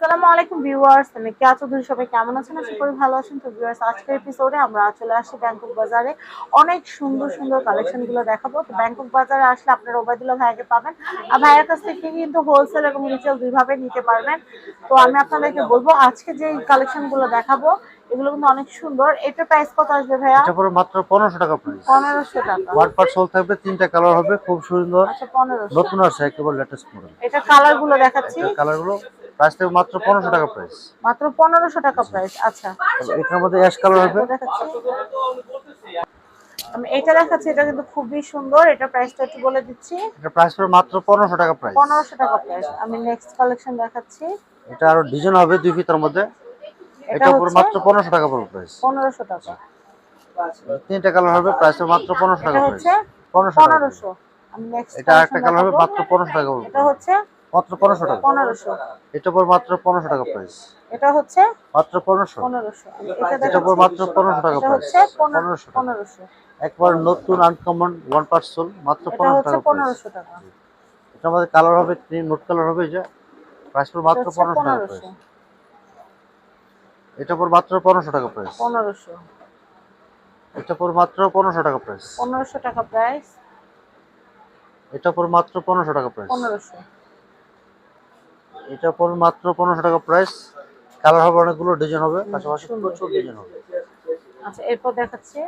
আসসালামু আলাইকুম ভিউয়ার্স মানে কে আছো? দুই সবাই কেমন আছেন? আশা করি ভালো আছেন। তো ভিউয়ার্স আজকের এপিসোডে আমরা চলে আসছি ব্যাংকক বাজারে। অনেক সুন্দর সুন্দর কালেকশনগুলো দেখাবো। তো ব্যাংকক বাজারে আসলে আপনারা ওবায়দুল্লাহ ভাইকে পাবেন। আর ভাইয়ের কাছ থেকে কিন্তু হোলসেল এবং রিটেল দুইভাবে নিতে পারবেন। তো আমি আপনাদেরকে বলব আজকে যে কালেকশনগুলো দেখাবো এগুলো কিন্তু অনেক সুন্দর। এটা প্রাইস কত আসবে ভাইয়া? এটা পরে মাত্র পনেরোশো টাকা প্রাইস পনেরোশো টাকা। ওয়ান পার্ট সোল থাকবে তিনটা কালার হবে খুব সুন্দর। আচ্ছা পনেরোশো। নতুন আসছে একেবারে লেটেস্ট মডেল এটা কালারগুলো দেখাচ্ছি। কালারগুলো প্রাইস মাত্র পনেরোশো টাকা প্রাইস মাত্র পনেরোশো টাকা প্রাইস আচ্ছা। এটার মধ্যে অ্যাশ কালার হবে। আমি এটা দেখাচ্ছি এটা কিন্তু খুবই সুন্দর এটা প্রাইসটা একটু বলে দিচ্ছি। এটা প্রাইস পড়বে মাত্র পনেরোশো টাকা প্রাইস পনেরোশো টাকা প্রাইস আমি নেক্সট কালেকশন দেখাচ্ছি। এটা আরও ডিজাইন হবে দুই ফিতার মধ্যে। এটা হচ্ছে মাত্র পনেরোশো টাকা পড়বে প্রাইস পনেরোশো টাকা। তিনটা কালার হবে প্রাইস মাত্র পনেরোশো এটা টাকা প্রাইস হচ্ছে পনেরোশো টাকা পনেরোশো। আমি নেক্সট এটা আরেকটা কালার হবে মাত্র পনেরোশো টাকা পড়বে। এটা হচ্ছে মাত্র পনেরোশো টাকা। পনেরোশো। এটা পড়বে মাত্র পনেরোশো টাকা প্রাইস এটা হচ্ছে মাত্র পনেরোশো। পনেরোশো। আমি এটা এটা পড়বে মাত্র দেখাচ্ছি পনেরোশো টাকা এটা প্রাইস হচ্ছে পনেরো পনেরোশো টাকা। পনেরোশো। একবার নতুন আনকমন ওয়ান পার্ট সোল মাত্র এটা পনেরোশো হচ্ছে টাকা প্রাইস পনেরোশো টাকা। এটা আমাদের কালার হবে ক্রিম নোট কালার হবে যে। প্রাইস পড়বে মাত্র এটা হচ্ছে পনেরোশো টাকা প্রাইস এটা পর মাত্র পনেরোশো টাকা প্রাইস পনেরোশো। এটা পর মাত্র পনেরোশো টাকা প্রাইস পনেরোশো টাকা প্রাইস এটা পর মাত্র পনেরোশো টাকা প্রাইস পনেরোশো। এটা পর মাত্র পনেরোশো টাকা প্রাইস কালার হবে অনেকগুলো ডিজাইন হবে পাশাপাশি সুন্দর। প্রচুর ডিজাইন হবে। আচ্ছা এরপর দেখাচ্ছি?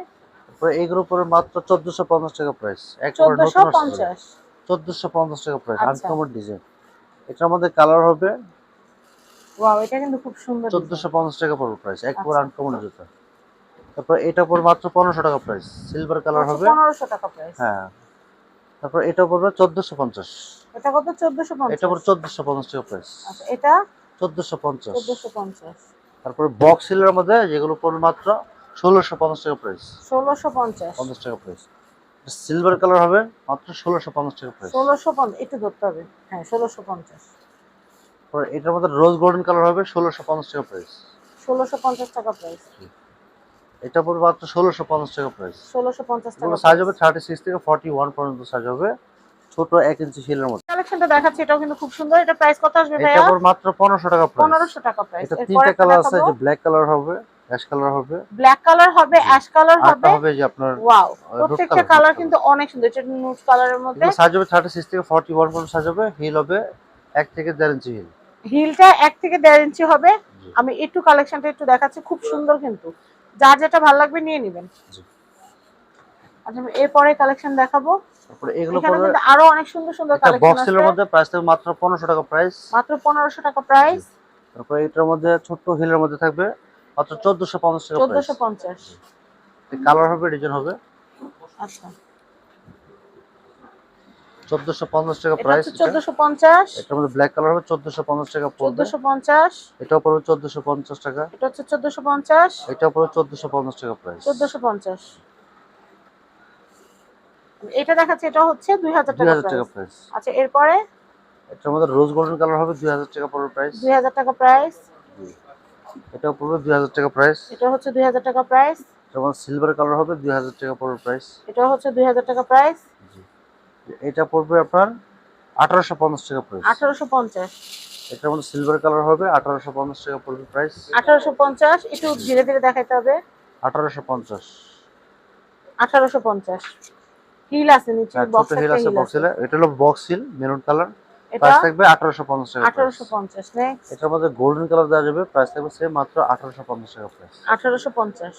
মাত্র চোদ্দশো পঞ্চাশ টাকা প্রাইস চোদ্দশো পঞ্চাশ? টাকা প্রাইস। আনকমন ডিজাইন এটার মধ্যে কালার হবে ওয়াও এটা কিন্তু খুব সুন্দর চোদ্দশো পঞ্চাশ টাকা পড়বে প্রাইস একবার আচ্ছা। আনকমন জুতা। তারপর এটা পর মাত্র পনেরোশো টাকা প্রাইস সিলভার কালার হবে। পনেরোশো টাকা প্রাইস হ্যাঁ। তারপর এটা পড়বে চোদ্দশো পঞ্চাশ। এটা কত? চোদ্দশো এটা পঞ্চাশ পড়বে চোদ্দশো পঞ্চাশ টাকা প্রাইস আচ্ছা এটা? চোদ্দশো পঞ্চাশ। চোদ্দশো পঞ্চাশ। তারপরে বক্স সিলের মধ্যে যেগুলো পড়বে মাত্র ষোলোশো পঞ্চাশ টাকা প্রাইস ষোলোশো পঞ্চাশ। পঞ্চাশ টাকা প্রাইস সিলভার কালার হবে মাত্র ষোলোশো পঞ্চাশ টাকা প্রাইস ষোলোশো পঞ্চাশ একটু ধরতে হবে। হ্যাঁ ষোলোশো পঞ্চাশ। এটার মধ্যে রোজ গোল্ডেন কালার হবে ষোলোশো পঞ্চাশ টাকা প্রাইস ষোলোশো পঞ্চাশ টাকা প্রাইস এটা পড়বে মাত্র ষোলোশো পঞ্চাশ টাকা প্রাইস ষোলোশো পঞ্চাশ টাকা সাইজ হবে থার্টি সিক্স থেকে ফর্টি ওয়ান পর্যন্ত সাইজ হবে। ছোট এক ইঞ্চি হিলের মধ্যে। কালেকশনটা দেখাচ্ছি এটাও কিন্তু খুব সুন্দর। এটা প্রাইস কত আসবে ভাইয়া? পড়বে মাত্র পনেরোশো টাকা প্রাইস পনেরোশো টাকা প্রাইস এটা তিনটা কালার আছে যে ব্ল্যাক কালার হবে অ্যাশ কালার হবে। ব্ল্যাক কালার হবে অ্যাশ কালার হবে। হবে যে আপনার ওয়াও প্রত্যেকটা কালার কিন্তু অনেক সুন্দর। এটা নুট কালারের মধ্যে। সাইজ হবে থার্টি সিক্স থেকে ফর্টি ওয়ান পর্যন্ত সাইজ হবে। হিল হবে এক থেকে দেড় ইঞ্চি হিল হিলটা এক থেকে দেড় ইঞ্চি হবে। আমি একটু কালেকশনটা একটু দেখাচ্ছি। খুব সুন্দর কিন্তু। যার যেটা ভালো লাগবে নিয়ে নেবেন। জি। আচ্ছা আমি এরপরে কালেকশন দেখাবো। তারপরে এগুলো পড়বে আরও অনেক সুন্দর সুন্দর কালেকশন বক্স মধ্যে প্রাইস থাকবে মাত্র পনেরোশো টাকা প্রাইস মাত্র টাকা প্রাইস তারপরে এটার মধ্যে ছোট্ট হিলের মধ্যে থাকবে মাত্র চোদ্দশো পঞ্চাশ টাকা প্রাইস চোদ্দশো পঞ্চাশ। কালার হবে ডিজাইন হবে। আচ্ছা। টাকা প্রাইস হচ্ছে চোদ্দশো পঞ্চাশ। এটার মধ্যে ব্ল্যাক কালার হবে চোদ্দশো পঞ্চাশ টাকা পড়বে। চোদ্দশো পঞ্চাশ। এটাও পড়বে চোদ্দশো পঞ্চাশ টাকা। এটা হচ্ছে চোদ্দশো পঞ্চাশ। এটাও পড়বে চোদ্দশো পঞ্চাশ টাকা প্রাইস চোদ্দশো পঞ্চাশ। এটা দেখাচ্ছে এটা হচ্ছে দুই হাজার টাকা টাকা প্রাইস আচ্ছা এরপরে? এটার মধ্যে রোজ গোল্ডেন কালার হবে দুই হাজার টাকা পড়বে প্রাইস দুই হাজার টাকা প্রাইস এটা দুই হাজার টাকা প্রাইস এটা হচ্ছে দুই হাজার টাকা প্রাইস মধ্যে সিলভার কালার হবে দুই হাজার টাকা পড়বে প্রাইস এটা হচ্ছে দুই হাজার টাকা প্রাইস এটা পড়বে আপনার আঠারোশো পঞ্চাশ টাকা প্রাইস আঠারোশো পঞ্চাশ। এটার মধ্যে সিলভার কালার হবে আঠারোশো পঞ্চাশ টাকা পড়বে প্রাইস আঠারোশো পঞ্চাশ একটু ধীরে ধীরে দেখাইতে হবে। আঠারোশো পঞ্চাশ। আঠারোশো পঞ্চাশ। হিল আছে নিচে হ্যাঁ, বক্স হিল আছে বক্স হিল। এটা হলো box heel maroon colour price থাকবে আঠারোশো পঞ্চাশ টাকা আঠারোশো price। পঞ্চাশ নেক্সট এটার মধ্যে গোল্ডেন কালার দেওয়া যাবে প্রাইস থাকবে সেম মাত্র আঠারোশো পঞ্চাশ টাকা প্রাইস আঠারোশো পঞ্চাশ।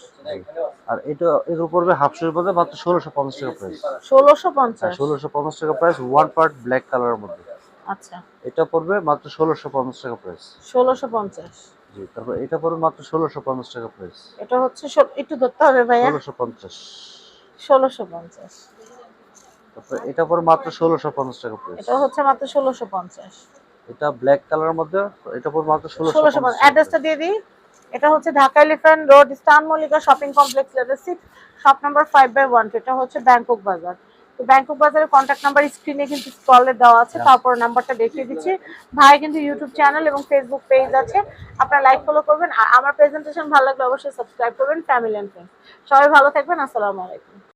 আর এটা পড়বে হাফ মধ্যে মাত্র ষোলোশো পঞ্চাশ টাকা প্রাইস ষোলোশো পঞ্চাশ। ষোলোশো পঞ্চাশ টাকা প্রাইস ওয়ান পার্ট ব্ল্যাক কালারের মধ্যে। আচ্ছা। এটা পড়বে মাত্র ষোলোশো পঞ্চাশ টাকা প্রাইস ষোলোশো পঞ্চাশ। জি তারপর এটা পড়বে মাত্র ষোলোশো পঞ্চাশ টাকা প্রাইস এটা হচ্ছে একটু ধরতে হবে ভাইয়া। ষোলোশো পঞ্চাশ। ষোলোশো পঞ্চাশ। তারপর এটা পড়বে মাত্র ষোলোশো পঞ্চাশ টাকা প্রাইস এটা হচ্ছে মাত্র ষোলোশো পঞ্চাশ। এটা ব্ল্যাক কালারের মধ্যে এটা পড়বে মাত্র ষোলোশো ষোলোশো পঞ্চাশ। অ্যাড্রেসটা দিয়ে দিই। এটা হচ্ছে Dhaka elephant road stun Mallika shopping complex level six shop number five by one এটা হচ্ছে ব্যাংকক বাজার তো ব্যাংকক বাজারের কন্ট্যাক্ট নাম্বার স্ক্রিনে কিন্তু স্ক্রলে দেওয়া আছে হ্যাঁ। তারপর নাম্বারটা দেখিয়ে দিচ্ছি। ভাই কিন্তু ইউটিউব চ্যানেল এবং ফেসবুক পেজ আছে। আপনারা লাইক ফলো করবেন। আর আমার প্রেজেন্টেশন ভালো লাগলে অবশ্যই সাবস্ক্রাইব করবেন ফ্যামিলি অ্যান্ড ফ্রেন্ডস সবাই ভালো থাকবেন আসসালামু আলাইকুম।